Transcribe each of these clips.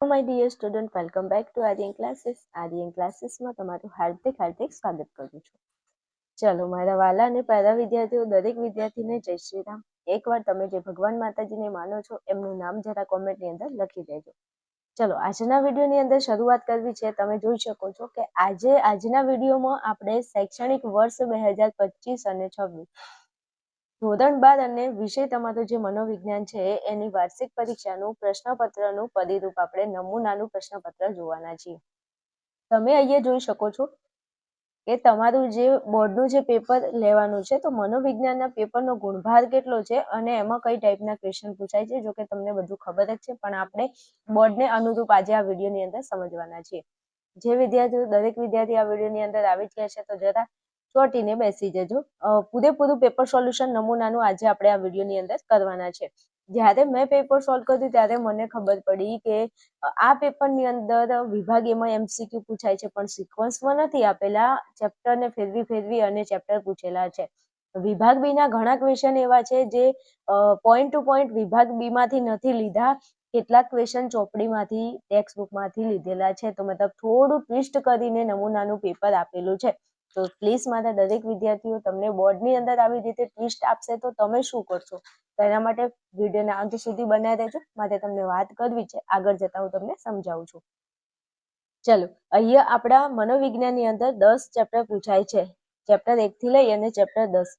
My dear student welcome back to Aryan classes Aryan ક્લાસીસમાં તમારું હાર્દિક હાર્દિક સ્વાગત કરું છું. ચલો, મારા વાલા અને પહેલા વિદ્યાર્થીઓ, દરેક વિદ્યાર્થીને જય શ્રી એકવાર તમે જે ભગવાન માતાજીને માનો છો, એમનું નામ જરા કોમેન્ટની અંદર લખી દેજો. ચલો, આજના વિડીયોની અંદર શરૂઆત કરવી છે. તમે જોઈ શકો છો કે આજે, આજના વિડીયોમાં આપણે શૈક્ષણિક વર્ષ બે હજાર પચીસ અને છવ્વીસ ધોરણ બાર અને વિષય તમારો જે મનોવિજ્ઞાન છે, એની વાર્ષિક પરીક્ષાનું પ્રશ્નપત્રનું પદીરૂપ આપણે નમૂનાનું પ્રશ્નપત્ર જોવાના છીએ. તમે અહીંયા જોઈ શકો છો કે તમારું જે બોર્ડનું જે પેપર લેવાનું છે, તો મનોવિજ્ઞાનના પેપરનો ગુણભાર કેટલો છે અને એમાં કઈ ટાઈપના ક્વેશ્ચન પૂછાય છે જો કે તમને બધું ખબર જ છે, પણ આપણે બોર્ડને અનુરૂપ આજે આ વિડીયોની અંદર સમજવાના છીએ. જે વિદ્યાર્થીઓ, દરેક વિદ્યાર્થી આ વિડીયોની અંદર આવી જ ગયા છે, તો જરા ચોટીને બેસી જજો. પૂરેપૂરું પેપર સોલ્યુશન નમૂનાનું આજે આપણે આ વિડીયોની અંદર કરવાના છે. જ્યારે મેં પેપર સોલ્વ કર્યું ત્યારે મને ખબર પડી કે આ પેપરની અંદર વિભાગ એમાં એમસીક્યુ પૂછાય છે, પણ સિક્વન્સમાં નથી આપેલા. ચેપ્ટરને ફેરવી ફેરવી અને ચેપ્ટર પૂછેલા છે. વિભાગ બીના ઘણા ક્વેશ્ચન એવા છે જે પોઈન્ટ ટુ પોઈન્ટ વિભાગ બીમાંથી નથી લીધા. કેટલાક ક્વેશ્ચન ચોપડીમાંથી ટેક્સ્ટ બુકમાંથી લીધેલા છે. તો મતલબ થોડું ટ્વિસ્ટ કરીને નમૂનાનું પેપર આપેલું છે. તો પ્લીઝ મારા દરેક વિદ્યાર્થીઓ, તમને બોર્ડની અંદર આવી રીતે ટ્વિસ્ટ આપશે તો તમે શું કરશો? તો એના માટે વિડીયોના અંત સુધી બનાવી રહેજો માટે તમને વાત કરવી છે. આગળ જતા હું તમને સમજાવું છું. ચલો, અહીંયા આપણા મનોવિજ્ઞાનની અંદર દસ ચેપ્ટર પૂછાય છે. ચેપ્ટર એક થી લઈ અને ચેપ્ટર દસ.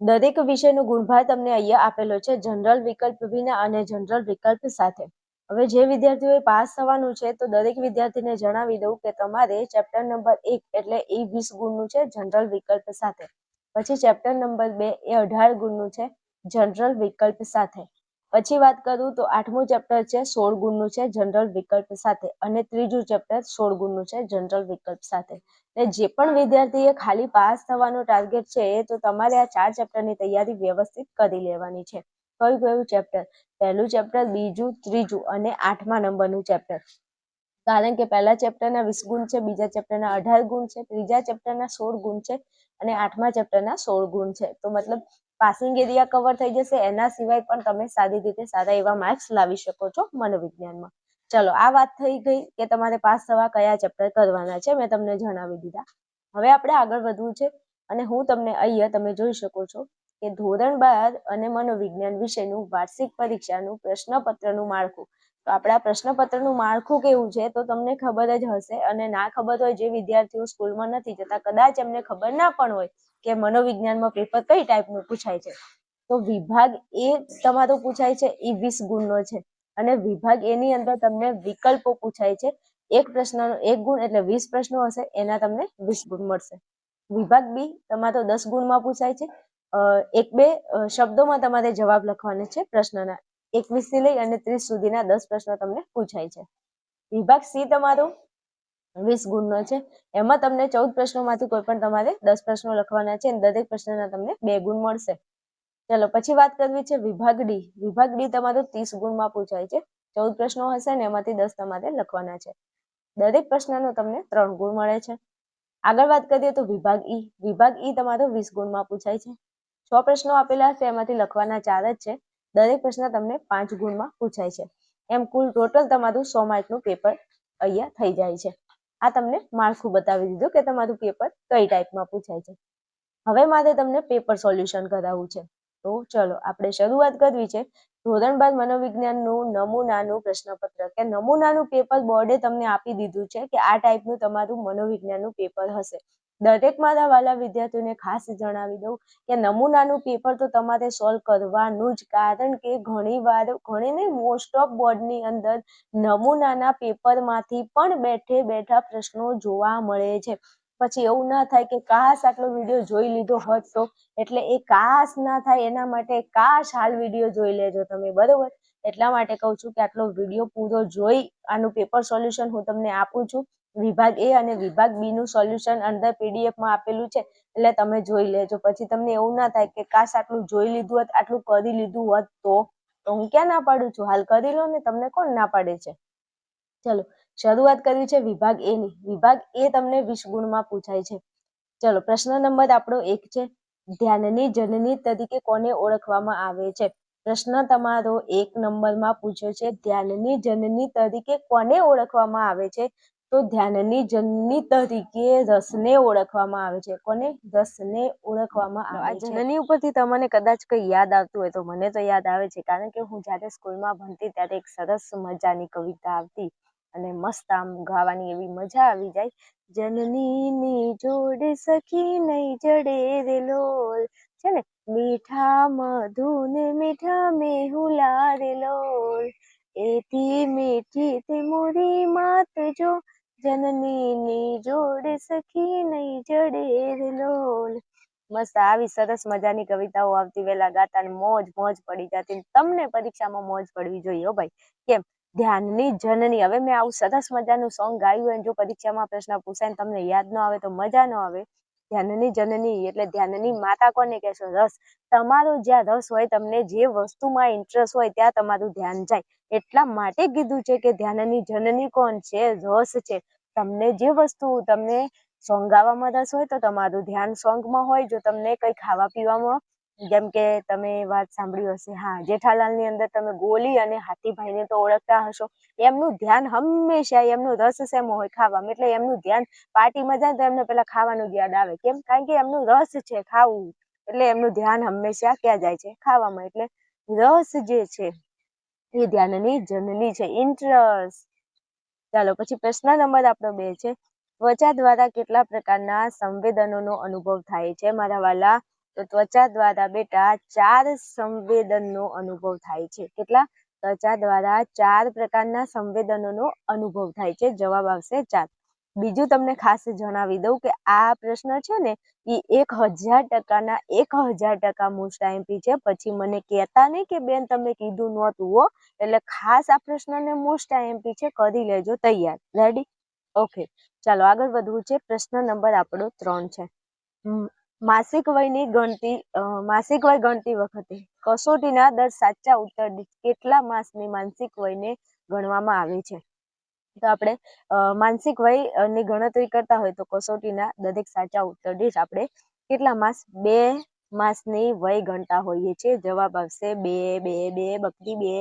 દરેક વિષયનો ગુણભાર તમને અહીંયા આપેલો છે. જનરલ વિકલ્પ વિના અને જનરલ વિકલ્પ સાથે. હવે જે વિદ્યાર્થીઓએ પાસ થવાનું છે, તો દરેક વિદ્યાર્થીને જણાવી દઉં કે તમારે ચેપ્ટર નંબર એક એટલે એ વીસ ગુણનું છે જનરલ વિકલ્પ સાથે. પછી ચેપ્ટર નંબર બે એ અઢાર ગુણનું છે જનરલ વિકલ્પ સાથે. પછી વાત કરું તો આઠમું ચેપ્ટર છે સોળ ગુણનું છે જનરલ વિકલ્પ સાથે અને ત્રીજું ચેપ્ટર સોળ ગુણનું છે જનરલ વિકલ્પ સાથે. ને જે પણ વિદ્યાર્થીએ ખાલી પાસ થવાનો ટાર્ગેટ છે, તો તમારે આ ચાર ચેપ્ટરની તૈયારી વ્યવસ્થિત કરી લેવાની છે. કયું કયું ચેપ્ટર પહેલું ચેપ્ટર બીજું, ત્રીજું અને આઠમા નંબરનું ચેપ્ટર કારણ કે પહેલા ચેપ્ટરના વીસ ગુણ છે, બીજા ચેપ્ટરના અઢાર ગુણ છે, ત્રીજા ચેપ્ટરના સોળ ગુણ છે અને આઠમા ચેપ્ટરના સોળ ગુણ છે. તો મતલબ પાસિંગ એરિયા કવર થઈ જશે, એના સિવાય પણ તમે સારી રીતે સારા એવા માર્ક્સ લાવી શકો છો મનોવિજ્ઞાનમાં. ચલો, આ વાત થઈ ગઈ કે તમારે પાસ થવા કયા ચેપ્ટર કરવાના છે, મેં તમને જણાવી દીધા. હવે આપણે આગળ વધવું છે અને હું તમને અહીંયા તમે જોઈ શકો છો. કે ધોરણ બાર અને મનોવિજ્ઞાન વિષયનું વાર્ષિક પરીક્ષાનું પ્રશ્નપત્રનું માળખું. તો આપણા પ્રશ્નપત્રનું માળખું કેવું છે તો તમને ખબર જ હશે અને ના ખબર હોય જે વિદ્યાર્થીઓ સ્કૂલમાં નથી જતા, કદાચ એમને ખબર ના પણ હોય કે મનોવિજ્ઞાનમાં પેપર કઈ ટાઈપનું પૂછાય છે. તો વિભાગ એ તમારો પૂછાય છે એ વીસ ગુણનો છે. અને વિભાગ એની અંદર તમને વિકલ્પો પૂછાય છે. એક પ્રશ્નનો એક ગુણ એટલે વીસ પ્રશ્નો હશે, એના તમને વીસ ગુણ મળશે. વિભાગ બી તમારો દસ ગુણમાં પૂછાય છે. એક બે શબ્દોમાં તમારે જવાબ લખવાના છે પ્રશ્નના. એકવીસથી લઈ અને ત્રીસ સુધીના દસ પ્રશ્નો તમને પૂછાય છે. વિભાગ સી તમારો? વીસ ગુણનો છે. એમાં તમને ચૌદ પ્રશ્નોમાંથી કોઈ પણ તમારે દસ પ્રશ્નો લખવાના છે દરેક પ્રશ્નના તમને બે ગુણ મળશે. ચલો, પછી વાત કરવી છે વિભાગ ડી. વિભાગ ડી તમારો ત્રીસ ગુણમાં પૂછાય છે. ચૌદ પ્રશ્નો હશે ને એમાંથી દસ તમારે લખવાના છે. દરેક પ્રશ્નનો તમને ત્રણ ગુણ મળે છે. આગળ વાત કરીએ તો વિભાગ ઈ. વિભાગ ઈ તમારો વીસ ગુણમાં પૂછાય છે. છ પ્રશ્નો આપેલા છે એમાંથી લખવાના ચાર જ છે. દરેક પ્રશ્ન તમને પાંચ ગુણમાં પૂછાય છે. એમ કુલ ટોટલ તમારું સો માર્કનું પેપર અહીંયા થઈ જાય છે. આ તમને માળખું બતાવી દીધું કે તમારું પેપર કઈ ટાઈપમાં પૂછાય છે. હવે મારે તમને પેપર સોલ્યુશન કરાવવું છે. તો ચલો, આપણે શરૂઆત કરવી છે. ધોરણ બાદ મનોવિજ્ઞાનનું નમૂનાનું પ્રશ્નપત્ર કે નમૂનાનું પેપર બોર્ડે તમને આપી દીધું છે કે આ ટાઈપનું તમારું મનોવિજ્ઞાનનું પેપર હશે. દરેક મારા વાલા વિદ્યાર્થીઓને ખાસ જણાવી દઉં કે નમૂનાનું પેપર તો તમારે સોલ્વ કરવાનું જ, કારણ કે ઘણી વાર, ઘણી ને મોસ્ટ ઓફ બોર્ડની અંદર નમૂનાના પેપરમાંથી પણ બેઠે બેઠા પ્રશ્નો જોવા મળે છે. પછી એવું ના થાય કે કાશ આટલો વીડિયો જોઈ લીધો હોત તો, એટલે એ કાશ ના થાય એના માટે કાશ હાલ વીડિયો જોઈ લેજો તમે, બરોબર? એટલા માટે કહું છું કે આટલો વીડિયો પૂરો જોઈ, આનું પેપર સોલ્યુશન હું તમને આપું છું. વિભાગ એ અને વિભાગ બી નું સોલ્યુશન અંદર પીડીએફમાં આપેલું છે, એટલે તમે જોઈ લેજો. પછી તમને એવું ના થાય કે કાશ આટલું જોઈ લીધું હોત, આટલું કરી લીધું હોત તો હું ક્યાં ના પાડું છું? હાલ કરી લો ને, તમને કોણ ના પાડે છે? ચલો, શરૂઆત કરવી છે વિભાગ એ ની. વિભાગ એ તમને વીસ ગુણમાં પૂછાય છે. ચલો, પ્રશ્ન નંબર આપણો એક છે. ધ્યાનની જનની તરીકે કોને ઓળખવામાં આવે છે? પ્રશ્ન તમારો એક નંબરમાં પૂછ્યો છે. ધ્યાનની જનની તરીકે કોને ઓળખવામાં આવે છે? તો ધ્યાનની જનની તરીકે રસને ઓળખવામાં આવે છે. કોને? રસને ઓળખવામાં આવે છે. જનની ઉપરથી તમને કદાચ કંઈ યાદ આવતું હોય તો મને તો યાદ આવે છે. કારણ કે હું જ્યારે સ્કૂલમાં ભણતી ત્યારે એક સરસ મજાની કવિતા આવતી અને મસ્ત આમ ગાવાની એવી મજા આવી જાય. જનનીની જોડે સખી નહીં જડે રે લોલ. છે ને? મીઠા મધુને મીઠા મેહુલા રે લોલ. એથી મીઠી તે મોરી માત જો જનનીની જોડે સખી નહીં જડે લોલ. મસ્ત આવી સરસ મજાની કવિતાઓ આવતી વેલા ગાતા ને મોજ મોજ પડી જતી તમને પરીક્ષામાં મોજ પડવી જોઈએ ભાઈ. કેમ? ધ્યાનની જનની. હવે મેં આવું સરસ મજાનું સોંગ ગાયું હોય જો પરીક્ષામાં પ્રશ્ન પૂછાય ને તમને યાદ ન આવે તો મજા ન આવે. ધ્યાનની જનની એટલે ધ્યાનની માતા કોને કહેશો? રસ. તમારો જ્યાં રસ હોય, તમને જે વસ્તુમાં ઇન્ટરેસ્ટ હોય, ત્યાં તમારું ધ્યાન જાય. એટલા માટે કીધું છે કે ધ્યાનની જનની કોણ છે? રસ છે. તમને જે વસ્તુ તમને સોંગ રસ હોય તો તમારું ધ્યાન સોંગમાં હોય, જો તમને કંઈ ખાવા પીવામાં જેમ કે તમે વાત સાંભળી હશે, હા, જેઠાલાલની અંદર તમે ગોલી અને હાથીભાઈને તો ઓળખતા હશો, એમનું ધ્યાન હંમેશા, એમનું રસ શેમાં હોય? ખાવામાં. એટલે એમનું ધ્યાન પાર્ટીમાં જાય તો એમને પેલા ખાવાનું યાદ આવે. કેમ? કારણ કે એમનું રસ છે ખાવું. એટલે એમનું ધ્યાન હંમેશા ક્યાં જાય છે? ખાવામાં. એટલે રસ જે છે, એ ધ્યાનની જનની છે. ઇન્ટરેસ્ટ ચાલો, પછી પ્રશ્ન નંબર આપણો બે છે. ત્વચા દ્વારા કેટલા પ્રકારના સંવેદનોનો અનુભવ થાય છે? મારા વાલા, તો ત્વચા દ્વારા બેટા ચાર સંવેદનનો અનુભવ થાય છે. કેટલા? ત્વચા દ્વારા ચાર પ્રકારના સંવેદનોનો અનુભવ થાય છે. જવાબ આવશે ચાર. બીજું તમને ખાસ જણાવી દઉં કે આ પ્રશ્ન છે ને, એ એક હજાર ટકાના એક હજાર ટકા મોસ્ટ આઈએમપી છે. પછી મને કહેતા નહીં કે બેન તમે કીધું નહોતું હો, એટલે ખાસ આ પ્રશ્નને મોસ્ટ આઈએમપી છે, કરી લેજો તૈયાર. રેડી ઓકે ચાલો, આગળ વધવું છે. પ્રશ્ન નંબર આપણો ત્રણ છે. માસિક વયની ગણતી માસિક વય ગણતી વખતે કસોટીના દર સાચા, ઉત્તર કેટલા માસની માનસિક વયને ગણવામાં આવે છે? તો આપણે માનસિક વયની ગણતરી કરતા હોય તો કસોટીના દરેક સાચા ઉત્તર દીઠ આપણે કેટલા માસ, બે માસની વય ગણતા હોઈએ છીએ? જવાબ આવશે બે બે બે, બકરી બે.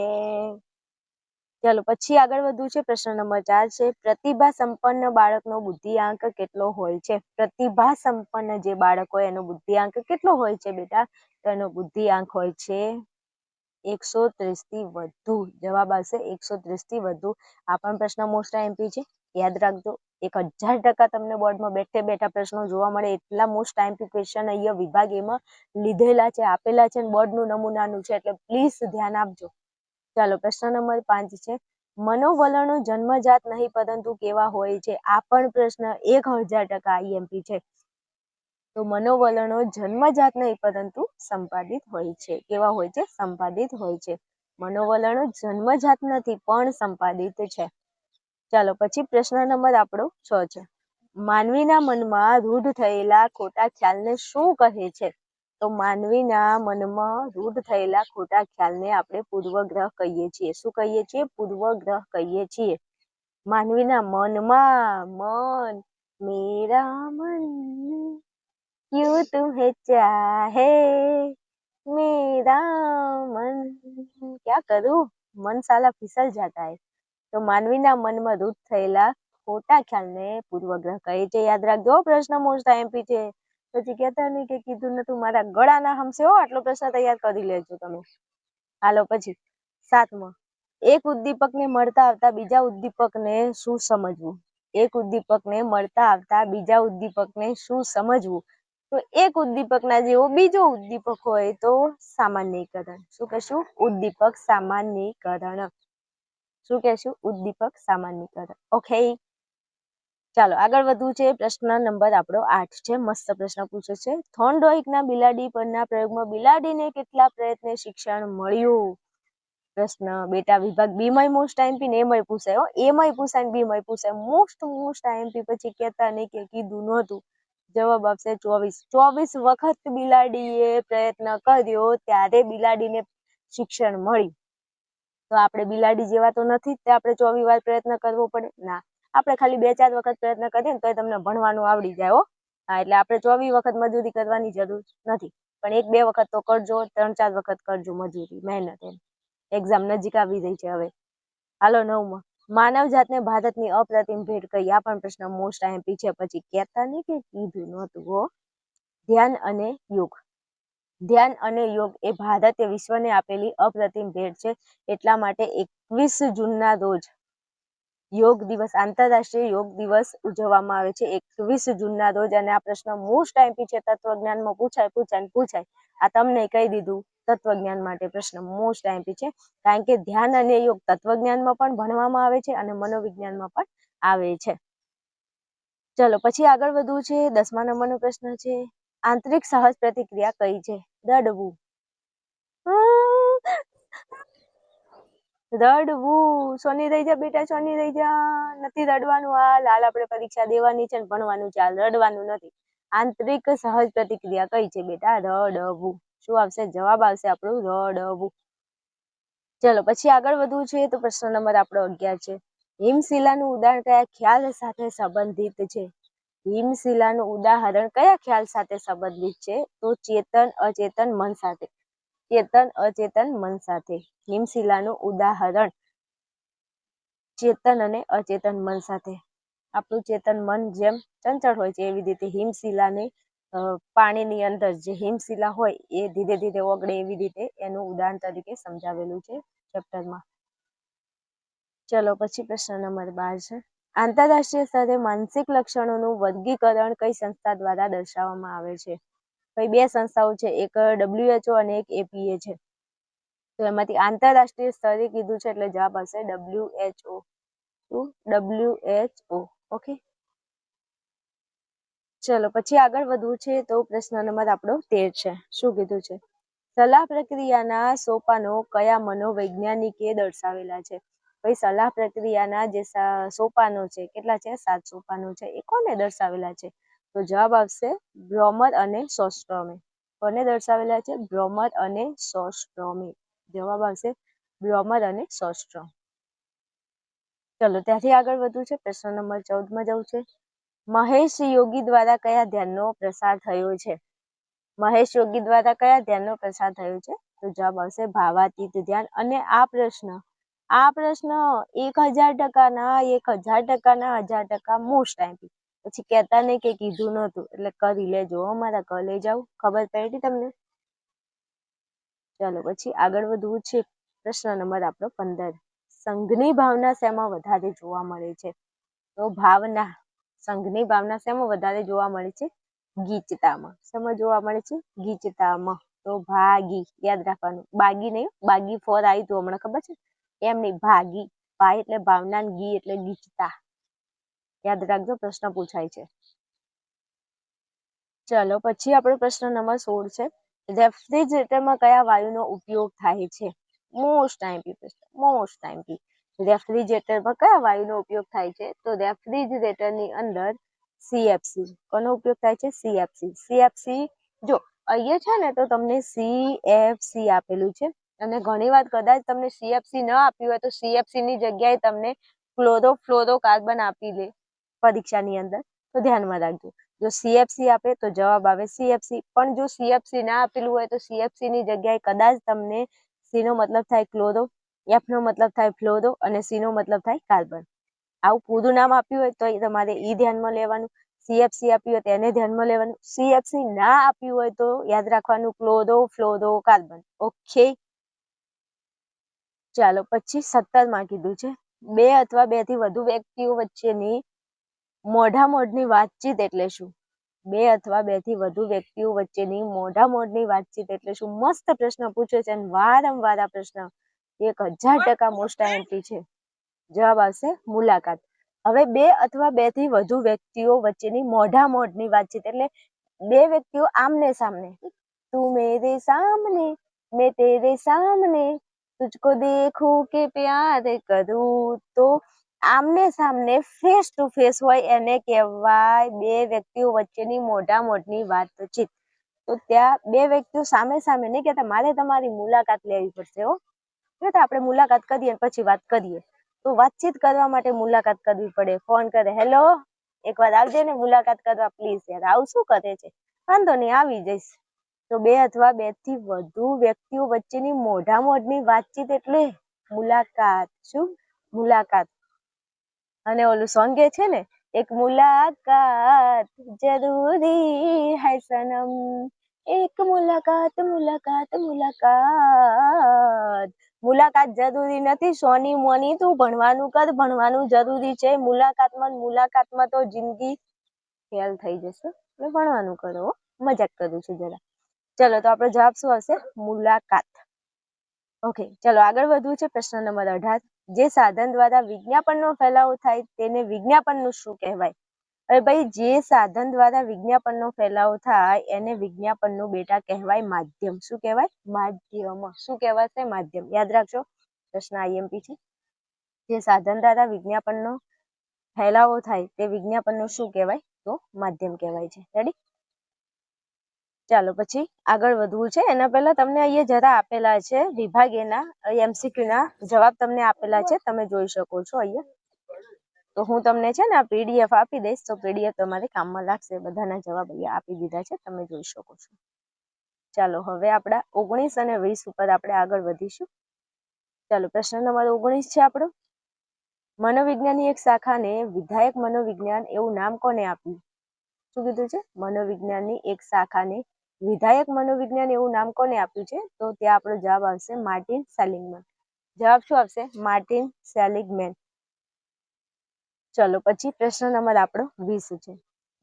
ચાલો, પછી આગળ વધવું છે પ્રશ્ન નંબર ચાર છે, પ્રતિભા સંપન્ન બાળકનો બુદ્ધિઆંક કેટલો હોય છે? પ્રતિભા સંપન્ન જે બાળક હોય એનો બુદ્ધિઆંક કેટલો હોય છે બેટા? તો એનો બુદ્ધિઆંક હોય છે એકસો ત્રીસથી વધુ જવાબ આવશે. એકસો ત્રીસથી વધુ આ પણ પ્રશ્ન મોસ્ટ એમપી છે. યાદ રાખજો, એક હજાર ટકા તમને બોર્ડમાં બેઠે બેઠા પ્રશ્નો જોવા મળે એટલા મોસ્ટ એમપી ક્વેશ્ચન અહીંયા વિભાગ એમાં લીધેલા છે, આપેલા છે બોર્ડનું નમૂનાનું છે. એટલે પ્લીઝ ધ્યાન આપજો. ચાલો, પ્રશ્ન નંબર પાંચ છે. મનોવલણો જન્મજાત નહીં, પરંતુ કેવા હોય છે? આ પણ પ્રશ્ન એક હજાર ટકા આઈએમપી છે. તો મનોવલણો જન્મજાત નહીં પરંતુ સંપાદિત હોય છે. કેવા હોય છે? સંપાદિત હોય છે. મનોવલણો જન્મજાત નથી, પણ સંપાદિત છે. ચાલો, પછી પ્રશ્ન નંબર આપણો છ છે. માનવીના મનમાં રૂઢ થયેલા ખોટા ખ્યાલને શું કહે છે? તો માનવીના મનમાં રૂઢ થયેલા ખોટા ખ્યાલને આપણે પૂર્વગ્રહ કહીએ છીએ. શું કહીએ છીએ? પૂર્વગ્રહ કહીએ છીએ. માનવીના મનમાં મન, મેરા મન. क्यों तुम्हें चाहे मेरा मन क्या करूं મન સાલા ફિસલ જાતા હે તો માનવીના મનમાં રૂઢ થયેલા ખોટા ખ્યાલને પૂર્વગ્રહ કહે છે યાદ રાખજો પ્રશ્ન મોસ્ટ એમપી છે પછી કહેતા નહીં કે કીધું નતું મારા ગળાના હમશે હો આટલો પ્રશ્ન તૈયાર કરી લેજો તમે હાલો પછી સાતમો એક ઉદ્દીપકને મળતા આવતા બીજા ઉદ્દીપકને શું સમજવું એક ઉદ્દીપકને મળતા આવતા બીજા ઉદ્દીપકને શું સમજવું તો એક ઉદ્દીપકના જેવો બીજો ઉદ્દીપક હોય તો સામાન્યકરણ. શું કહેશું? ઉદ્દીપક સામાન્યકરણ. શું કહેશું? ઉદ્દીપક સામાન્યકરણ. ઓકે ચાલો, આગળ વધવું છે પ્રશ્ન નંબર આપણો આઠ છે. મસ્ત પ્રશ્ન પૂછ્યો છે. થોન્ડોઇકના બિલાડી પરના પ્રયોગમાં બિલાડીને કેટલા પ્રયત્ને શિક્ષણ મળ્યું? પ્રશ્ન, બેટા વિભાગ બીમય મોસ્ટ આઈએમપી ને એમય પૂછાય હો. એમય પૂછાય ને બીમય પૂછાય. મોસ્ટ મોસ્ટ આઈએમપી પછી કહેતા નહીં કે કીધું નહોતું. જવાબ આપશે ચોવીસ. ચોવીસ વખત બિલાડીએ પ્રયત્ન કર્યો ત્યારે બિલાડીને શિક્ષણ મળ્યું તો આપણે બિલાડી જેવા તો નથી તે આપણે ચોવીસ વાર પ્રયત્ન કરવો પડે. ના, આપણે ખાલી બે ચાર વખત પ્રયત્ન કરીએ ને તો તમને ભણવાનું આવડી જાય હો. હા, એટલે આપણે ચોવીસ વખત મજૂરી કરવાની જરૂર નથી. પણ એક બે વખત તો કરજો, ત્રણ ચાર વખત કરજો મજૂરી, મહેનત એમ. એક્ઝામ નજીક આવી રહી છે હવે. હાલો નવમાં. માનવ જાતને ભારતની અપ્રતિમ ભેટ કહી આ પણ પ્રશ્ન મોસ્ટ આઈએમપી છે પછી કહેતા નહીં કે કીધું નહોતું, હો. ધ્યાન અને યોગ. ધ્યાન અને યોગ એ ભારતે વિશ્વને આપેલી અપ્રતિમ ભેટ છે. એટલા માટે એકવીસ જૂનના રોજ યોગ દિવસ, આંતરરાષ્ટ્રીય યોગ દિવસ ઉજવવામાં આવે છે એકવીસ જૂનના રોજ અને આ પ્રશ્ન મોસ્ટ આઈપી છે તત્વજ્ઞાનમાં પૂછાય પૂછાય પૂછાય. આ તમને કહી દીધું તત્વજ્ઞાન માટે પ્રશ્ન મોસ્ટ આઈપી છે. કારણ કે ધ્યાન અને યોગ તત્વજ્ઞાનમાં પણ ભણવામાં આવે છે અને મનોવિજ્ઞાનમાં પણ આવે છે. ચલો, પછી આગળ વધવું છે. દસમા નંબરનો પ્રશ્ન છે. આંતરિક સહજ પ્રતિક્રિયા કઈ છે? દડવું. રડવું, સોની રહી જા બેટા, સોની રહી જા. નથી રડવાનું હાલ. હાલ આપણે પરીક્ષા દેવાની છે ભણવાનું છે. હાલ રડવાનું નથી. આંતરિક સહજ પ્રતિક્રિયા કઈ છે બેટા? રડવું. શું આવશે? જવાબ આવશે આપણું. રડવું. ચલો, પછી આગળ વધવું છે તો પ્રશ્ન નંબર આપણો અગિયાર છે. હિમશિલાનું ઉદાહરણ કયા ખ્યાલ સાથે સંબંધિત છે? હિમશિલાનું ઉદાહરણ કયા ખ્યાલ સાથે સંબંધિત છે? તો ચેતન, અચેતન, મન સાથે. ચેતન, અચેતન, મન સાથે. હિમશિલાનું ઉદાહરણ, ચેતન અને અચેતન મન સાથે. આપણું ચેતન મન જેમ ચંચળ હોય છે, એવી રીતે હિમશિલાને પાણીની અંદર જે હિમશિલા હોય, એ ધીરે ધીરે ઓગળે એવી રીતે એનું ઉદાહરણ તરીકે સમજાવેલું છે ચેપ્ટરમાં. ચલો, પછી પ્રશ્ન નંબર બાર છે. આંતરરાષ્ટ્રીય સ્તરે માનસિક લક્ષણોનું વર્ગીકરણ કઈ સંસ્થા દ્વારા દર્શાવવામાં આવે છે? કઈ બે સંસ્થાઓ છે, એક ડબ્લ્યુએચઓ અને એક એપીએ છે. તો એમાંથી આંતરરાષ્ટ્રીય સ્તરે કીધું છે, એટલે જવાબ આવશે ડબ્લ્યુએચઓ શું? WHO okay. ચલો, પછી આગળ વધવું છે, તો પ્રશ્ન નંબર આપણો તેર છે. શું કીધું છે? સલાહ પ્રક્રિયાના સોપાનો કયા મનોવૈજ્ઞાનિકે દર્શાવેલા છે? ભાઈ, સલાહ પ્રક્રિયાના જે સોપાનો છે, કેટલા છે? સાત સોપાનો છે. એ કોને દર્શાવેલા છે? તો જવાબ આવશે બ્રોમર અને સોસ્ટ્રોમે. કોને દર્શાવેલા છે? બ્રોમર અને સોસ્ટ્રોમે. જવાબ આવશે બ્રોમર અને સોસ્ટ્રોમ. ચલો, ત્યાંથી આગળ વધવું છે. પ્રશ્ન નંબર ચૌદમાં જવું છે. મહેશ યોગી દ્વારા કયા ધ્યાનનો પ્રસાર થયો છે? મહેશ યોગી દ્વારા કયા ધ્યાનનો પ્રસાર થયો છે? તો જવાબ આવશે ભાવાતીત ધ્યાન. અને આ પ્રશ્ન આ પ્રશ્ન એક હજાર ટકાના, એક હજાર ટકાના, હજાર ટકા મોસ્ટ ટાઈમ પછી કહેતા નહીં કે કીધું નહોતું. એટલે કરી લેજો ઘર લઈ જાવ ખબર પડી તમને? ચાલો પછી આગળ વધવું છે. પ્રશ્ન નંબર આપણો પંદર. સંઘની ભાવના શેમાં વધારે જોવા મળે છે? તો ભાવના. સંઘની ભાવના શેમાં વધારે જોવા મળે છે? ગીચતામાં. શેમાં જોવા મળે છે? ગીચતામાં. તો ભાગી. યાદ રાખવાનું. બાગી નહીં બાગી ફોર આવી તું હમણાં ખબર છે? એમ નહીં. ભાગી. ભાઈ એટલે ભાવના ગી એટલે ગીચતા. યાદ રાખજો, પ્રશ્ન પૂછાય છે. ચલો, પછી આપણો પ્રશ્ન નંબર સોળ છે. રેફ્રિજરેટરમાં કયા વાયુનો ઉપયોગ થાય છે? મોસ્ટ ટાઈમ પ્રશ્ન, મોસ્ટ ટાઈમ રેફ્રિજરેટરમાં કયા વાયુનો ઉપયોગ થાય છે? તો રેફ્રિજરેટરની અંદર સીએફસી કોનો ઉપયોગ થાય છે? સીએફસી સીએફસી જો, અહીંયા છે ને તો તમને સીએફસી આપેલું છે. અને ઘણી વાર કદાચ તમને સીએફસી ન આપ્યું હોય તો સીએફસી ની જગ્યાએ તમને ક્લોરો ફ્લોરો કાર્બન આપી દે. પરીક્ષાની અંદર, તો ધ્યાનમાં રાખજો. જો સીએફસી આપે તો જવાબ આવે સીએફસી પણ જો સીએફસી ના આપેલું હોય તો સીએફસી ની જગ્યાએ કદાચ તમને સી નો મતલબ થાય ક્લોરો એફ નો મતલબ થાય ફ્લોરો અને સીનો મતલબ થાય કાર્બન આવું પૂરું નામ આપ્યું હોય તો તમારે ઈ ધ્યાનમાં લેવાનું. સીએફસી આપ્યું હોય તેને ધ્યાનમાં લેવાનું. સીએફસી ના આપ્યું હોય તો યાદ રાખવાનું ક્લોરો ફ્લોરો કાર્બન ઓકે ચાલો, પછી સત્તરમાં કીધું છે. બે અથવા બેથી વધુ વ્યક્તિઓ વચ્ચેની મોઢા મોઢની વાતચીત એટલે શું? બે અથવા બેથી વધુ વ્યક્તિઓ વચ્ચેની મોઢા મોઢની વાતચીત એટલે શું? મસ્ત પ્રશ્ન પૂછે છે અને વારંવાર આ પ્રશ્ન એક હજાર ટકા મોસ્ટ એન્ટ્રી છે. જવાબ આવશે મુલાકાત. હવે બે અથવા બેથી વધુ વ્યક્તિઓ વચ્ચેની મોઢા મોઢની વાતચીત એટલે બે વ્યક્તિઓ આમને સામને. તું મેરે સામને, મેં તેરે સામને, તુજકો દેખું કે પ્યાર કરું તો આમને સામને ફેસ ટુ ફેસ હોય એને કહેવાય બે વ્યક્તિઓ વચ્ચેની મોઢા મોઢની વાતચીત તો ત્યાં બે વ્યક્તિઓ સામે સામે નહીં કહેતા, મારે તમારી મુલાકાત લેવી પડશે હો. કહેતા આપણે મુલાકાત કરીએ પછી વાત કરીએ. તો વાતચીત કરવા માટે મુલાકાત કરવી પડે. ફોન કરે, હેલો, એકવાર આવજે ને મુલાકાત કરવા, પ્લીઝ યાર, આવું શું કરે છે? વાંધો નહીં, આવી જઈશ. તો બે અથવા બેથી વધુ વ્યક્તિઓ વચ્ચેની મોઢા મોઢની વાતચીત એટલે મુલાકાત. શું? મુલાકાત. અને ઓલું સોંગ છે ને, એક મુલાકાત જરૂરી હૈ સનમ. એક મુલાકાત મુલાકાત મુલાકાત. મુલાકાત જરૂરી નથી, સોની મોની, તું ભણવાનું કર, ભણવાનું જરૂરી છે. મુલાકાતમાં મુલાકાતમાં તો જિંદગી ફેલ થઈ જશે. એટલે ભણવાનું કરો. મજાક કરું છું જરા. ચલો, તો આપણો જવાબ શું હશે મુલાકાત. ઓકે ચલો, આગળ વધવું છે પ્રશ્ન નંબર અઢાર. જે સાધન દ્વારા વિજ્ઞાપનનો ફેલાવો થાય તેને વિજ્ઞાપનનું શું કહેવાય? હવે ભાઈ, જે સાધન દ્વારા વિજ્ઞાપનનો ફેલાવો થાય એને વિજ્ઞાપનનું બેટા કહેવાય માધ્યમ. શું કહેવાય? માધ્યમ. શું કહેવાશે? માધ્યમ. યાદ રાખજો, પ્રશ્ન આઈએમપી છે. જે સાધન દ્વારા વિજ્ઞાપનનો ફેલાવો થાય તે વિજ્ઞાપનનું શું કહેવાય? તો માધ્યમ કહેવાય છે. રેડી ચાલો પછી આગળ વધવું છે. એના પહેલા તમને અહીંયા જરા આપેલા છે વિભાગ એના એમસીક્યુ ના જવાબ તમને આપેલા છે. તમે જોઈ શકો છો અહીંયા. તો હું તમને છે ને પીડીએફ આપી દઈશ. તો પીડીએફ તમારે કામમાં લાગશે. બધાના જવાબ અહીંયા આપી દીધા છે. તમે જોઈ શકો છો. ચાલો હવે આપણા ઓગણીસ અને વીસ ઉપર આપણે આગળ વધીશું. ચાલો, પ્રશ્ન નંબર ઓગણીસ છે આપણો. મનોવિજ્ઞાનની એક શાખાને વિધાયક મનોવિજ્ઞાન એવું નામ કોને આપ્યું? શું કીધું છે? મનોવિજ્ઞાનની એક શાખાને વિધાયક મનોવિજ્ઞાન એવું નામ કોને આપ્યું છે? તો ત્યાં આપણો જવાબ આવશે માર્ટિન સેલિંગમેન. જવાબ શું આવશે? Martin Seligman. ચલો, પછી પ્રશ્ન નંબર આપણો વીસ છે.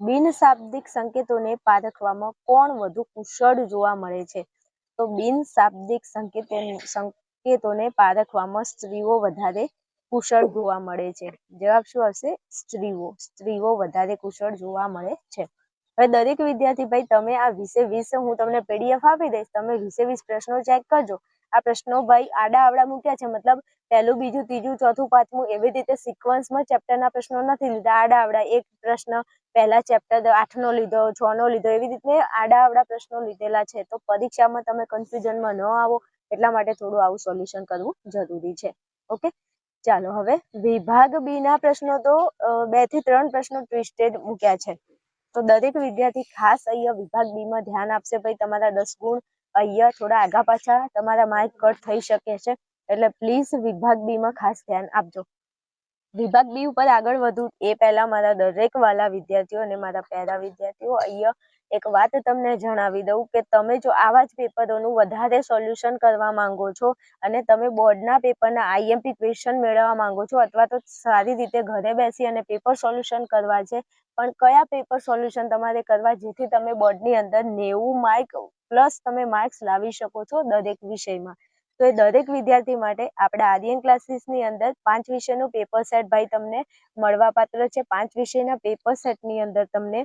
બિનશાબ્દિક સંકેતોને પારખવામાં કોણ વધુ કુશળ જોવા મળે છે? તો બિનશાબ્દિક સંકેતો સંકેતોને પારખવામાં સ્ત્રીઓ વધારે કુશળ જોવા મળે છે. જવાબ શું આવશે? સ્ત્રીઓ. સ્ત્રીઓ વધારે કુશળ જોવા મળે છે. હવે દરેક વિદ્યાર્થી, ભાઈ, તમે આ વિશે વીસ હું તમને પીડીએફ આપી દઈશ. તમે વિશે વીસ પ્રશ્નો ચેક કરજો. આ પ્રશ્નો, ભાઈ, આડા આવડા મૂક્યા છે. મતલબ પહેલું, બીજું, ત્રીજું, ચોથું, પાંચમું એવી રીતે સિક્વન્સમાં ચેપ્ટરના પ્રશ્નો નથી લીધા. આડા આવડા, એક પ્રશ્ન, પહેલા ચેપ્ટર આઠ નો લીધો, છનો લીધો, એવી રીતે આડા આવડા પ્રશ્નો લીધેલા છે. તો પરીક્ષામાં તમે કન્ફ્યુઝનમાં ન આવો. એટલા માટે થોડું આવું સોલ્યુશન કરવું જરૂરી છે. ઓકે? ચાલો, હવે વિભાગ બી ના પ્રશ્નો તો બેથી ત્રણ પ્રશ્નો ટ્વિસ્ટેડ મૂક્યા છે. તો દરેક વિદ્યાર્થી ખાસ અહીંયા વિભાગ બી માં ધ્યાન આપશે. ભાઈ, તમારા દસ ગુણ અહીંયા થોડા આગા પાછા તમારા માર્ક કટ થઈ શકે છે. એટલે પ્લીઝ વિભાગ બી માં ખાસ ધ્યાન આપજો. વિભાગ બી ઉપર આગળ વધુ એ પહેલા મારા દરેક વાલા વિદ્યાર્થીઓ અને મારા પહેલા વિદ્યાર્થીઓ અહીંયા એક વાત તમને જણાવી દઉં કે તમે જો આવા જ પેપરોનું વધારે સોલ્યુશન કરવા માંગો છો અને તમે બોર્ડના પેપરના આઈએમપી ક્વેશ્ચન મેળવવા માંગો છો અથવા તો સારી રીતે ઘરે બેસી અને પેપર સોલ્યુશન કરવા છે, પણ કયા પેપર સોલ્યુશન તમારે કરવા જેથી તમે બોર્ડની અંદર નેવું માર્ક પ્લસ તમે માર્ક્સ લાવી શકો છો દરેક વિષયમાં? તો એ દરેક વિદ્યાર્થી માટે આપણા આર્યન ક્લાસીસની અંદર પાંચ વિષયનું પેપર સેટ ભાઈ તમને મળવાપાત્ર છે. પાંચ વિષયના પેપર સેટની અંદર તમને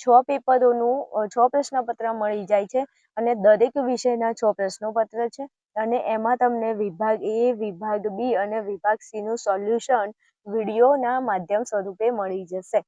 છ પેપરોનું છ પ્રશ્નપત્ર મળી જાય છે અને દરેક વિષયના છ પ્રશ્નોપત્ર છે અને એમાં તમને વિભાગ એ, વિભાગ બી અને વિભાગ સી નું સોલ્યુશન વિડીયોના માધ્યમ સ્વરૂપે મળી જશે.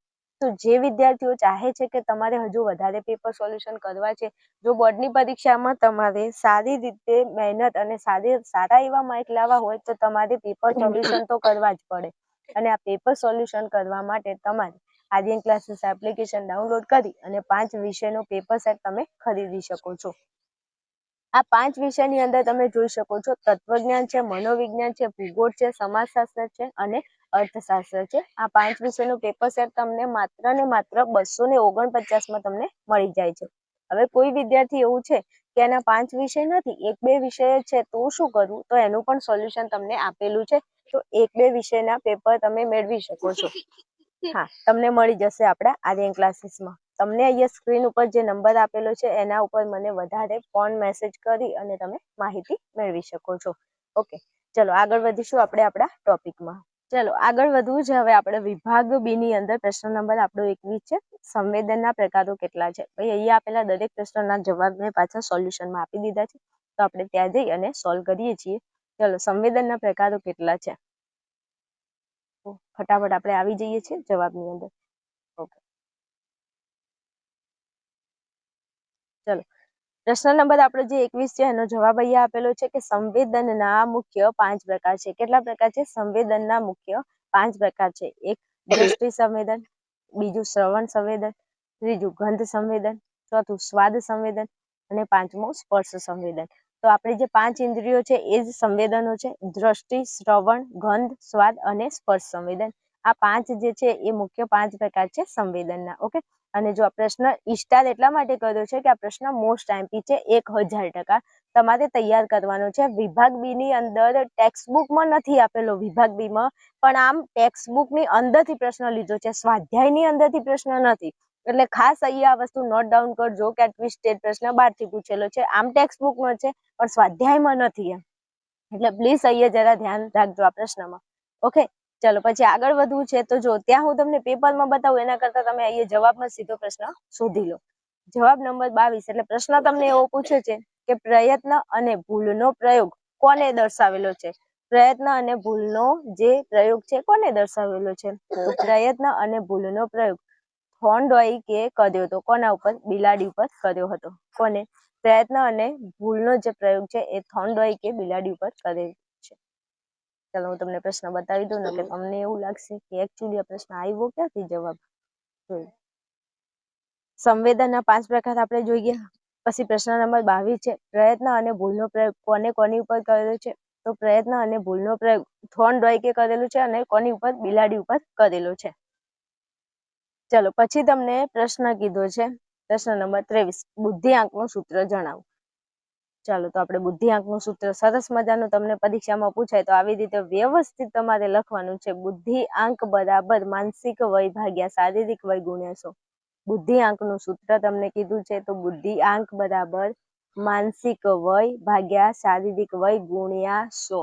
તો જે વિદ્યાર્થીઓ ચાહે છે કે તમારે હજુ વધારે પેપર સોલ્યુશન કરવા છે, જો બોર્ડની પરીક્ષામાં તમારે સારી રીતે મહેનત અને સારી, સારા એવા માર્ક લાવવા હોય તો તમારે પેપર સોલ્યુશન તો કરવા જ પડે અને આ પેપર સોલ્યુશન કરવા માટે તમારે આર્યન ક્લાસીસ એપ્લિકેશન ડાઉનલોડ કરી અને પાંચ વિષયનો પેપર સેટ તમે ખરીદી શકો છો. આ પાંચ વિષયની અંદર તમે જોઈ શકો છો, તત્વજ્ઞાન છે, મનોવિજ્ઞાન છે, ભૂગોળ છે, સમાજશાસ્ત્ર છે અને અર્થશાસ્ત્ર છે. આ પાંચ વિષયનું પેપર સેટ તમને માત્ર ને માત્ર બસો ને ઓગણપચાસમાં તમને મળી જાય છે. હવે કોઈ વિદ્યાર્થી એવું છે કે એના પાંચ વિષય નથી, એક બે વિષય છે, તો શું કરવું? તો એનું પણ સોલ્યુશન તમને આપેલું છે. તો એક બે વિષયના પેપર તમે મેળવી શકો છો. હા, તમને મળી જશે આપણા આર્યન ક્લાસીસમાં. તમને અહીંયા સ્ક્રીન ઉપર જે નંબર આપેલો છે, એના ઉપર મને વધારે ફોન મેસેજ કરી અને તમે માહિતી મેળવી શકો છો. ઓકે, ચલો આગળ વધીશું આપણે આપણા ટોપિકમાં. ચલો, આગળ વધવું છે, હવે આપણે વિભાગ બી ની અંદર પ્રશ્ન નંબર આપણો એકવીસ છે. સંવેદનના પ્રકારો કેટલા છે? ભાઈ, અહીંયા આપેલા દરેક પ્રશ્નના જવાબ મેં પાછા સોલ્યુશનમાં આપી દીધા છે. તો આપણે ત્યાં જઈ અને સોલ્વ કરીએ છીએ. ચલો, સંવેદનના પ્રકારો કેટલા છે? ફટાફટ આપણે આવી જઈએ છીએ જવાબની અંદર. ઓકે ચલો. પ્રશ્ન નંબર આપણો જે એકવીસ છે, એનો જવાબ અહીંયા આપેલો છે કે સંવેદનના મુખ્ય પાંચ પ્રકાર છે. કેટલા પ્રકાર છે? સંવેદનના મુખ્ય પાંચ પ્રકાર છે. એક, દ્રષ્ટિ સંવેદન, બીજું શ્રવણ સંવેદન, ત્રીજું ગંધ સંવેદન, ચોથું સ્વાદ સંવેદન અને પાંચમું સ્પર્શ સંવેદન. તો આપણી જે પાંચ ઇન્દ્રિયો છે, એ જ સંવેદનો છે. દ્રષ્ટિ, શ્રવણ, ગંધ, સ્વાદ અને સ્પર્શ સંવેદન. આ પાંચ જે છે, એ મુખ્ય પાંચ પ્રકાર છે સંવેદનના, ઓકે? અને જો આ પ્રશ્ન ઇસ્ટાલ એટલા માટે કર્યો છે કે આ પ્રશ્ન મોસ્ટ આઈમ્પી છે એક હજાર ટકા. તમારે તૈયાર કરવાનો છે. વિભાગ બી ની અંદર ટેક્સ્ટ બુકમાં નથી આપેલો વિભાગ બી માં, પણ આમ ટેક્સ્ટ બુકની અંદરથી પ્રશ્ન લીધો છે. સ્વાધ્યાયની અંદરથી પ્રશ્ન નથી. એટલે ખાસ અહીંયા આ વસ્તુ નોટ ડાઉન કરજો કે આ ટ્વિસ્ટેડ પ્રશ્ન બહારથી પૂછેલો છે. આમ ટેક્સ્ટ બુકમાં છે, પણ સ્વાધ્યાયમાં નથી એમ. એટલે પ્લીઝ અહીંયા જરા ધ્યાન રાખજો આ પ્રશ્નમાં. ઓકે ચલો પછી આગળ વધવું છે તો જો, ત્યાં હું તમને પેપરમાં બતાવું, એના કરતા તમે અહીંયા જવાબમાં સીધો પ્રશ્ન શોધી લો. જવાબ નંબર બાવીસ, એટલે પ્રશ્ન તમને એવો પૂછે છે કે પ્રયત્ન અને ભૂલનો પ્રયોગ કોને દર્શાવેલો છે? પ્રયત્ન અને ભૂલનો જે પ્રયોગ છે, કોને દર્શાવેલો છે? પ્રયત્ન અને ભૂલનો પ્રયોગ. થોન્ડોઈ કે કર્યો હતો? કોના ઉપર? બિલાડી ઉપર કર્યો હતો. કોને? પ્રયત્ન અને ભૂલનો જે પ્રયોગ છે એ થોન્ડોઈ કે બિલાડી ઉપર કરે છે. ચાલો હું તમને પ્રશ્ન બતાવી દઉં ને કે તમને એવું લાગશે કે એકચ્યુઅલી આ પ્રશ્ન આવ્યો ક્યાંથી? જવાબ જોઈએ. સંવેદનના પાંચ પ્રકાર આપણે જોઈએ. પછી પ્રશ્ન નંબર બાવીસ છે. પ્રયત્ન અને ભૂલનો પ્રયોગ. કોને કોની ઉપર કરેલો છે? તો પ્રયત્ન અને ભૂલનો પ્રયોગ થોન ડોયકે કરેલો છે અને કોની ઉપર? બિલાડી ઉપર કરેલો છે. ચલો, પછી તમને પ્રશ્ન કીધો છે. પ્રશ્ન નંબર ત્રેવીસ, બુદ્ધિઆંકનું સૂત્ર જણાવો. ચાલો, તો આપણે બુદ્ધિઆંકનું સૂત્ર સરસ મજાનું તમને પરીક્ષામાં પૂછાય, તો આવી રીતે વ્યવસ્થિત તમારે લખવાનું છે, બુદ્ધિઆંક બરાબર માનસિક વય ભાગ્યા શારીરિક વય ગુણ્યા સો બુદ્ધિઆંકનું સૂત્ર તમને કીધું છે, તો બુદ્ધિઆંક બરાબર માનસિક વય ભાગ્યા શારીરિક વય ગુણ્યા સો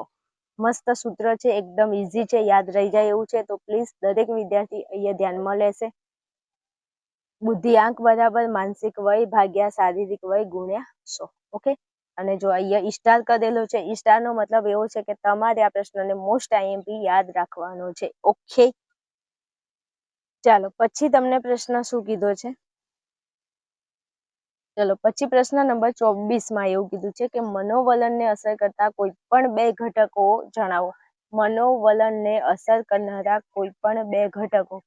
મસ્ત સૂત્ર છે, એકદમ ઈઝી છે, યાદ રહી જાય એવું છે, તો પ્લીઝ દરેક વિદ્યાર્થી અહીંયા ધ્યાનમાં લેશે. બુદ્ધિઆંક બરાબર, માનસિક વય, ભાગ્યા, શારીરિક વય ગુણ્યા સો. ઓકે? અને જો અહીંયા સ્ટાર કરેલો છે નો મતલબ એવો છે કે તમારે આ પ્રશ્નને મોસ્ટ આઈએમપી યાદ રાખવાનો છે. ઓકે? ચાલો, પછી તમને પ્રશ્ન શું કીધો છે? ચલો, પછી પ્રશ્ન નંબર ચોવીસમાં એવું કીધું છે કે મનોવલણને અસર કરતા કોઈ પણ બે ઘટકો જણાવો. મનોવલણને અસર કરનારા કોઈ પણ બે ઘટકો.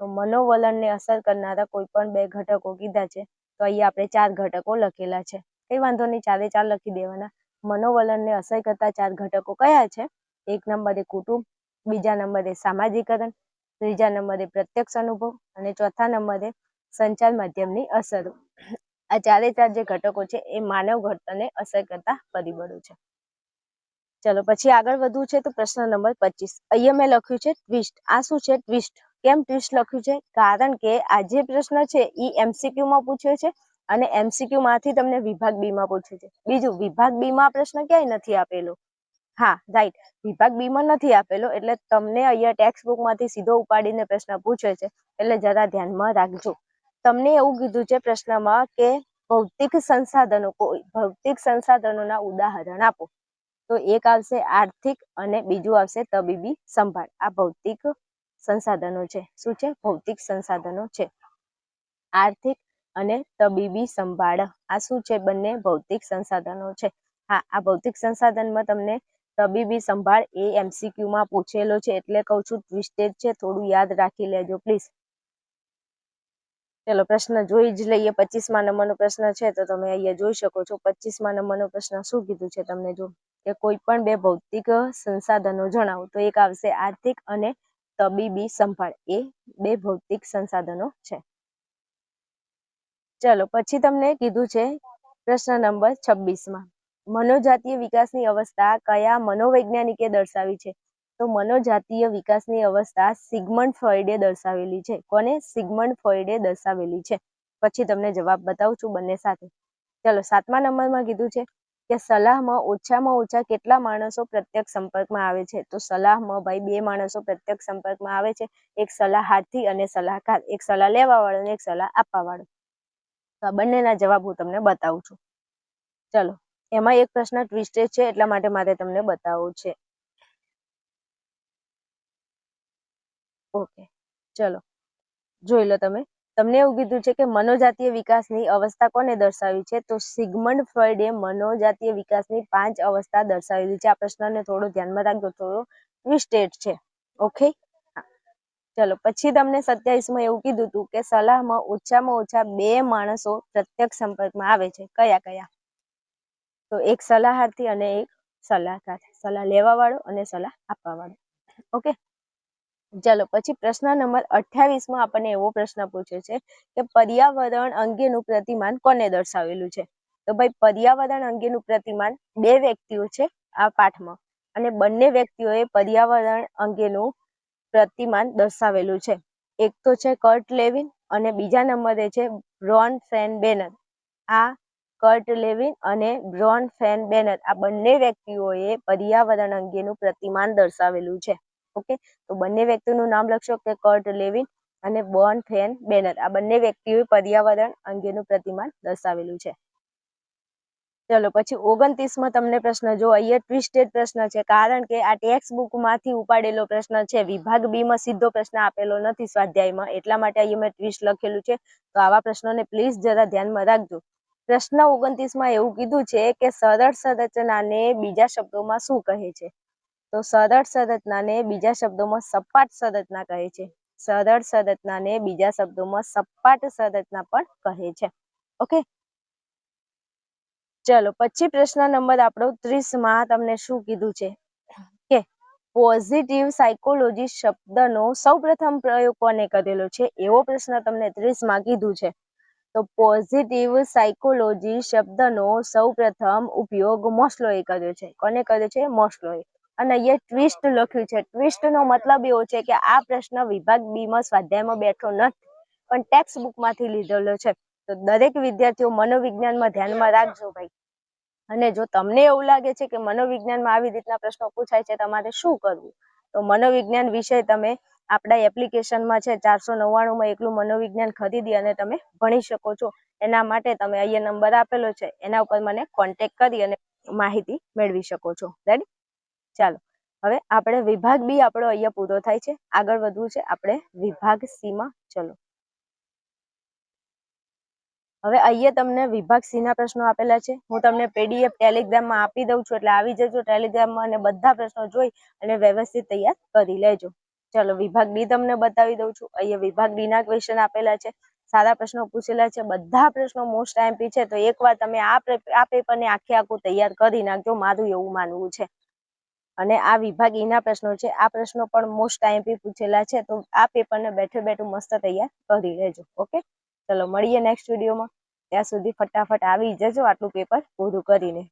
તો મનોવલણને અસર કરનારા કોઈ પણ બે ઘટકો કીધા છે, તો અહીંયા આપણે ચાર ઘટકો લખેલા છે. કઈ વાંધો નહીં, ચારે ચાર લખી દેવાના. મનોવલણને અસર કરતા ચાર ઘટકો કયા છે? એક નંબરે કુટુંબ, બીજા નંબરે સામાજિકરણ, ત્રીજા નંબરે પ્રત્યક્ષ અનુભવ અને ચોથા નંબરે સંચાર માધ્યમની અસરો. આ ચારે ચાર જે ઘટકો છે, એ માનવ ઘટનને અસર કરતા પરિબળો છે. ચલો, પછી આગળ વધવું છે તો પ્રશ્ન નંબર પચીસ. અહીંયા મેં લખ્યું છે ટ્વિસ્ટ. આ શું છે? ટ્વિસ્ટ. કેમ ટ્વિસ્ટ લખ્યું છે? કારણ કે આ જે પ્રશ્ન છે એ એમસીક્યુ માં પૂછ્યો છે અને એમસીક્યુ માંથી તમને વિભાગ બી માં પૂછે છે. બીજું, વિભાગ બી માં પ્રશ્ન ક્યાંય નથી આપેલો? હા, રાઈટ. વિભાગ બી માં નથી આપેલો, એટલે તમને અહીંયા ટેક્સ્ટ બુકમાંથી સીધો ઉપાડીને પ્રશ્ન પૂછે છે. એટલે જરા ધ્યાનમાં રાખજો. તમને એવું કીધું છે પ્રશ્નમાં કે ભૌતિક સંસાધનો કોઈ, ભૌતિક સંસાધનોના ઉદાહરણ આપો. તો એક આવશે આર્થિક અને બીજું આવશે તબીબી સંભાળ. આ ભૌતિક સંસાધનો છે. શું છે? ભૌતિક સંસાધનો છે. આર્થિક અને તબીબી સંભાળ. આ શું છે? બંને ભૌતિક સંસાધનો છે. હા, આ ભૌતિક સંસાધનમાં તમને તબીબી સંભાળ એ એમસીક્યુમાં પૂછેલો છે એટલે કહું છું ટ્વિસ્ટેડ છે, થોડું યાદ રાખી લેજો પ્લીઝ ચલો, પ્રશ્ન જોઈ જ લઈએ. પચીસમાં નંબરનો પ્રશ્ન છે, તો તમે અહીંયા જોઈ શકો છો. પચીસમાં નંબરનો પ્રશ્ન શું કીધું છે તમને જો? કે કોઈ પણ બે ભૌતિક સંસાધનો જણાવો. તો એક આવશે આર્થિક અને તબીબી સંભાળ એ બે ભૌતિક સંસાધનો છે. ચલો, પછી તમને કીધું છે પ્રશ્ન નંબર છવ્વીસમાં મનોજાતીય વિકાસની અવસ્થા કયા મનોવૈજ્ઞાનિકે દર્શાવી છે? તો મનોજાતીય વિકાસની અવસ્થા સિગમન્ડ ફ્રોઈડે દર્શાવેલી છે. કોને? સિગમન્ડ ફ્રોઈડે દર્શાવેલી છે. પછી તમને જવાબ બતાવું છું બંને સાથે. ચલો, સાતમા નંબરમાં કીધું છે કે સલાહમાં ઓછામાં ઓછા કેટલા માણસો પ્રત્યક્ષ સંપર્કમાં આવે છે? તો સલાહમાં ભાઈ બે માણસો પ્રત્યક્ષ સંપર્કમાં આવે છે. એક સલાહાર્થી અને સલાહકાર. એક સલાહ લેવા વાળો અને એક સલાહ આપવા વાળો તો આ બંનેના જવાબ હું તમને બતાવું છું. ચલો, એમાં એક પ્રશ્ન ટ્વિસ્ટેડ છે, એટલા માટે મારે તમને બતાવવું છે. ઓકે, ચલો. જોઈ લો તમે. તમને એવું કીધું છે કે મનોજાતીય વિકાસની અવસ્થા કોને દર્શાવી છે? તો સિગમન્ડ ફ્રોઈડે મનોજાતીય વિકાસની પાંચ અવસ્થા દર્શાવેલી છે. આ પ્રશ્નને થોડો ધ્યાનમાં રાખજો, થોડો ટ્વિસ્ટેડ છે. ઓકે? ચલો, પછી તમને સત્યાવીસમાં એવું કીધું હતું કે સલાહમાં ઓછામાં ઓછા બે માણસો પ્રત્યક્ષ સંપર્કમાં આવે છે. કયા કયા? તો એક સલાહાર્થી અને એક સલાહકાર. સલાહ લેવા વાળો અને સલાહ આપવા વાળો ઓકે? ચલો, પછી પ્રશ્ન નંબર અઠ્યાવીસમાં આપણને એવો પ્રશ્ન પૂછ્યો છે કે પર્યાવરણ અંગેનું પ્રતિમાન કોને દર્શાવેલું છે? તો ભાઈ, પર્યાવરણ અંગેનું પ્રતિમાન બે વ્યક્તિઓ છે આ પાઠમાં. અને બંને વ્યક્તિઓએ પર્યાવરણ અંગેનું પ્રતિમાન દર્શાવેલું છે. એક તો છે કર્ટ લેવિન અને બીજા નંબરે છે બ્રોન ફેન બેનર. આ કર્ટ લેવિન અને બ્રોન ફેન બેનર આ બંને વ્યક્તિઓએ પર્યાવરણ અંગેનું પ્રતિમાન દર્શાવેલું છે. ઓકે? તો બંને વ્યક્તિનું નામ લખશો કે કર્ટ લેવિન અને બોર્ન ફેન, બેનર. આ બંને વ્યક્તિઓએ પર્યાવરણ અંગેનું પ્રતિમાન દર્શાવેલું છે. ચલો, પછી ઓગણત્રીસમાં તમને પ્રશ્ન જો અહીંયા ટ્વિસ્ટેડ પ્રશ્ન છે, કારણ કે આ ટેક્સ બુકમાંથી ઉપાડેલો પ્રશ્ન છે. વિભાગ બી માં સીધો પ્રશ્ન આપેલો નથી સ્વાધ્યાયમાં. એટલા માટે અહીંયા મેં ટ્વિસ્ટ લખેલું છે. તો આવા પ્રશ્નોને પ્લીઝ જરા ધ્યાનમાં રાખજો. પ્રશ્ન ઓગણત્રીસમાં એવું કીધું છે કે સરળ સંરચનાને બીજા શબ્દોમાં શું કહે છે? તો સરળ સંરચનાને બીજા શબ્દોમાં સપાટ સંરચના કહે છે. સરળ સંરચનાને બીજા શબ્દોમાં સપાટ સંરચના પણ કહે છે. ઓકે ચલો, પછી પ્રશ્ન નંબર આપણો ત્રીસમાં તમને શું કીધું છે? કે પોઝિટિવ સાયકોલોજી શબ્દનો સૌપ્રથમ પ્રયોગ કોને કરેલો છે? એવો પ્રશ્ન તમને ત્રીસમાં કીધું છે. તો પોઝિટિવ સાયકોલોજી શબ્દનો સૌપ્રથમ ઉપયોગ મોસ્લોએ કર્યો છે. કોને કર્યો છે? મોસ્લોએ. અને અહીંયા ટ્વિસ્ટ લખ્યું છે. ટ્વિસ્ટ નો મતલબ એવો છે કે આ પ્રશ્ન વિભાગ બી માં સ્વાધ્યાયમાં બેઠો નથી, પણ ટેક્સ્ટ બુકમાંથી લીધેલો છે. તો દરેક વિદ્યાર્થીઓ મનોવિજ્ઞાનમાં ધ્યાનમાં રાખજો ભાઈ. અને જો તમને એવું લાગે છે કે મનોવિજ્ઞાનમાં આવી રીતના પ્રશ્નો પૂછાય છે, તમારે શું કરવું? તો મનોવિજ્ઞાન વિષય તમે આપણા એપ્લિકેશનમાં છે, ચારસો નવ્વાણુંમાં એકલું મનોવિજ્ઞાન ખરીદી અને તમે ભણી શકો છો. એના માટે તમે અહીંયા નંબર આપેલો છે, એના ઉપર મને કોન્ટેક્ટ કરી અને માહિતી મેળવી શકો છો. રેડી ચાલો, હવે આપણે વિભાગ બી આપણો અહીંયા પૂરો થાય છે. આગળ વધવું છે આપણે વિભાગ સીમાં. ચલો. હવે અહીંયા તમને વિભાગ સી ના પ્રશ્નો આપેલા છે. હું તમને પીડીએફ ટેલિગ્રામમાં આપી દઉં છું એટલે આવી જજો ટેલિગ્રામમાં અને બધા પ્રશ્નો જોઈ અને વ્યવસ્થિત તૈયાર કરી લેજો. ચલો, વિભાગ ડી તમને બતાવી દઉં છું. અહીંયા વિભાગ ડી ના ક્વેશ્ચન આપેલા છે. સારા પ્રશ્નો પૂછેલા છે. બધા પ્રશ્નો મોસ્ટ એમપી છે. તો એકવાર તમે આ પેપરને આખે આખું તૈયાર કરી નાખજો. મારું એવું માનવું છે. અને આ વિભાગ એના પ્રશ્નો છે. આ પ્રશ્નો પણ મોસ્ટ આઈમ્પી પૂછેલા છે. તો આ પેપરને બેઠે બેઠું મસ્ત તૈયાર કરી લેજો. ઓકે ચલો, મળીએ નેક્સ્ટ વિડીયોમાં ત્યાં સુધી ફટાફટ આવી જજો આટલું પેપર પૂરું કરીને.